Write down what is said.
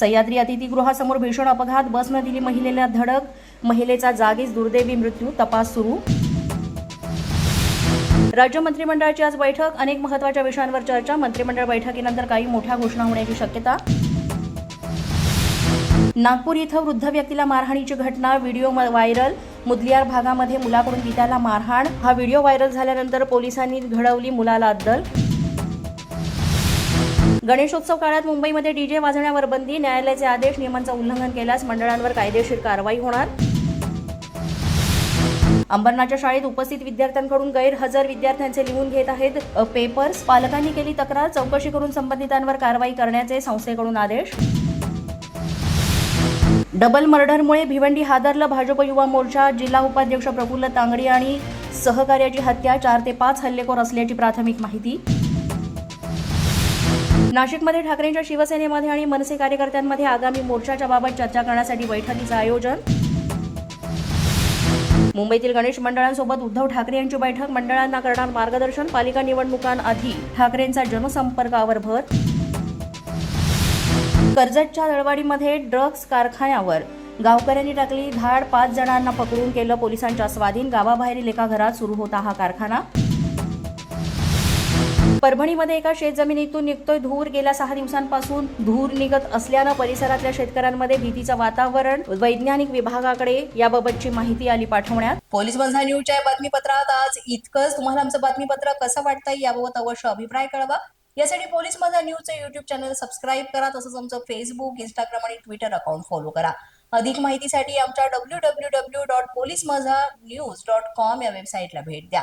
सह्याद्री अतिथीगृहासमोर भीषण अपघात. बसनं दिली महिलेला धडक. महिलेचा जागीच दुर्दैवी मृत्यू. तपास सुरू. राज्य मंत्रिमंडळाची आज बैठक. अनेक महत्त्वाच्या विषयांवर चर्चा. मंत्रिमंडळ बैठकीनंतर काही मोठ्या घोषणा होण्याची शक्यता. नागपूर इथं वृद्ध व्यक्तीला मारहाणीची घटना. व्हिडिओ म- व्हायरल. मुदलियार भागामध्ये मुलाकडून पित्याला मारहाण. हा व्हिडिओ व्हायरल झाल्यानंतर पोलिसांनी घडवली मुलाला अद्दल. गणेशोत्सव काळात मुंबईमध्ये डीजे वाजवण्यावर बंदी न्यायालयाचे आदेश नियमांचं उल्लंघन केल्यास मंडळांवर कायदेशीर कारवाई होणार? अंबरनाथच्या शाळेत उपस्थित विद्यार्थ्यांकडून गैरहजर विद्यार्थ्यांचे लिहून घेत आहेत पेपर्स पालकांनी केली तक्रार. चौकशी करून संबंधितांवर कारवाई करण्याचे संस्थेकडून आदेश. डबल मर्डरमुळे भिवंडी हादरलं भाजप युवा मोर्चा. जिल्हा उपाध्यक्ष प्रफुल्ल तांगडी आणि सहकार्याची हत्या चार ते पाच हल्लेखोर असल्याची प्राथमिक माहिती. नाशिकमध्ये ठाकरेंच्या शिवसेनेमध्ये आणि मनसे कार्यकर्त्यांमध्ये आगामी मोर्चाच्या बाबत चर्चा करण्यासाठी बैठकीचं आयोजन. मुंबईतील गणेश मंडळांसोबत उद्धव ठाकरे यांची बैठक. मंडळांना करणार मार्गदर्शन. पालिका निवडणुकांआधी ठाकरेंचा जनसंपर्कावर भर. कर्जतच्या दळवाडीमध्ये ड्रग्ज कारखान्यावर. गावकऱ्यांनी टाकली धाड. पाच जणांना पकडून केलं पोलिसांच्या स्वाधीन. गावाबाहेरील एका घरात सुरू होता हा कारखाना. परभणीमध्ये एका शेतजमिनीतून निघतोय धूर. गेल्या सहा दिवसांपासून धूर निघत असल्यानं परिसरातल्या शेतकऱ्यांमध्ये भीतीचं वातावरण. वैज्ञानिक विभागाकडे याबाबतची माहिती आली पाठवण्यात. पोलीस बंधा न्यूजच्या या बातमीपत्रात आज इतकंच. तुम्हाला आमचं बातमीपत्र कसं वाटतंय याबाबत अवश्य अभिप्राय कळवा. यासाठी पोलीस माझा न्यूजचं युट्यूब चॅनल सबस्क्राईब करा तसंच आमचं फेसबुक इंस्टाग्राम आणि ट्विटर अकाउंट फॉलो करा. अधिक माहितीसाठी आमच्या W W W dot police Majha news dot com या वेबसाईटला भेट द्या.